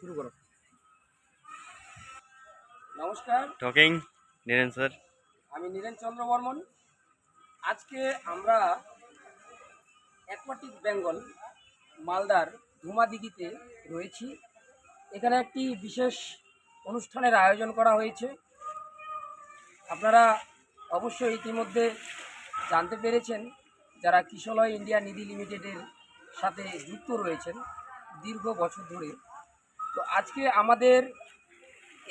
শুরু করো। নমস্কার। টকিং নীরেন স্যার আমি নীরেন চন্দ্র বর্মন আজকে আমরা অ্যাকোয়াটিক বেঙ্গল মালদার ধুমাদিঘিতে রয়েছি। এখানে একটি বিশেষ অনুষ্ঠানের আয়োজন করা হয়েছে। আপনারা অবশ্যই ইতিমধ্যে জানতে পেরেছেন যারা কিশলয় ইন্ডিয়া নিধি লিমিটেডের সাথে যুক্ত রয়েছেন। দীর্ঘ বছর ধরে তো আজকে আমাদের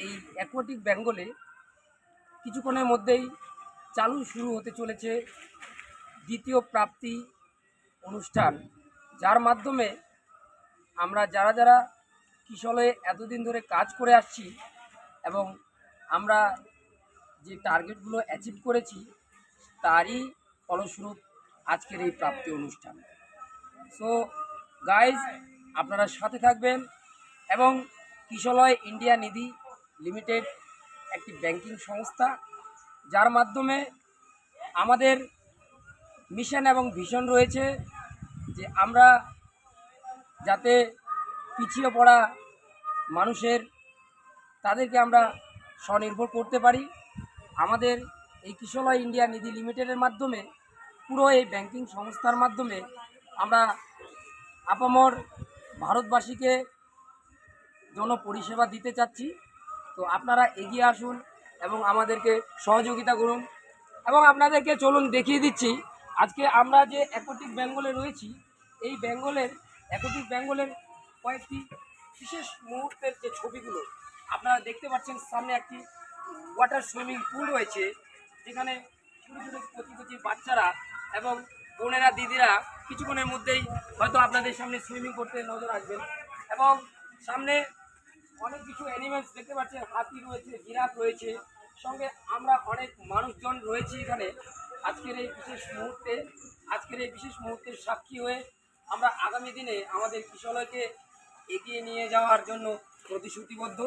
এই অ্যাকোয়াটিক বেঙ্গলে কিছুক্ষণের মধ্যেই চালু শুরু হতে চলেছে দ্বিতীয় প্রাপ্তি অনুষ্ঠান, যার মাধ্যমে আমরা যারা যারা কিশলে এতদিন ধরে কাজ করে আসছি এবং আমরা যে টার্গেটগুলো অ্যাচিভ করেছি, তারই ফলস্বরূপ আজকের এই প্রাপ্তি অনুষ্ঠান। সো গাইজ আপনারা সাথে থাকবেন। এবং কিশলয় ইন্ডিয়া নিধি লিমিটেড একটি ব্যাংকিং সংস্থা, যার মাধ্যমে আমাদের মিশন এবং ভিশন রয়েছে যে আমরা যাতে পিছিয়ে পড়া মানুষের, তাদেরকে আমরা স্বনির্ভর করতে পারি। আমাদের এই কিশলয় ইন্ডিয়া নিধি লিমিটেডের মাধ্যমে পুরো এই ব্যাংকিং সংস্থার মাধ্যমে আমরা আপামর ভারতবাসীকে জন পরিষেবা দিতে চাচ্ছি। তো আপনারা এগিয়ে আসুন এবং আমাদেরকে সহযোগিতা করুন এবং আপনাদেরকে চলুন দেখিয়ে দিচ্ছি, আজকে আমরা যে অ্যাকোটিক বেঙ্গলে রয়েছি, এই বেঙ্গলের অ্যাকোটিক বেঙ্গলের কয়েকটি বিশেষ মুহূর্তের যে ছবিগুলো, আপনারা দেখতে পাচ্ছেন সামনে একটি ওয়াটার সুইমিং পুল রয়েছে, যেখানে ছোটো ছোটো কচি কচি বাচ্চারা এবং বোনেরা, দিদিরা কিছুক্ষণের মধ্যেই হয়তো আপনাদের সামনে সুইমিং করতে নজর আসবেন এবং সামনে অনেক কিছু অ্যানিমেলস দেখতে পাচ্ছেন হাতি রয়েছে জিরাফ রয়েছে, সঙ্গে আমরা অনেক মানুষজন রয়েছি এখানে। আজকের এই বিশেষ মুহূর্তে, আজকের এই বিশেষ মুহূর্তের সাক্ষী হয়ে আমরা আগামী দিনে আমাদের কিশলয়কে এগিয়ে নিয়ে যাওয়ার জন্য প্রতিশ্রুতিবদ্ধ।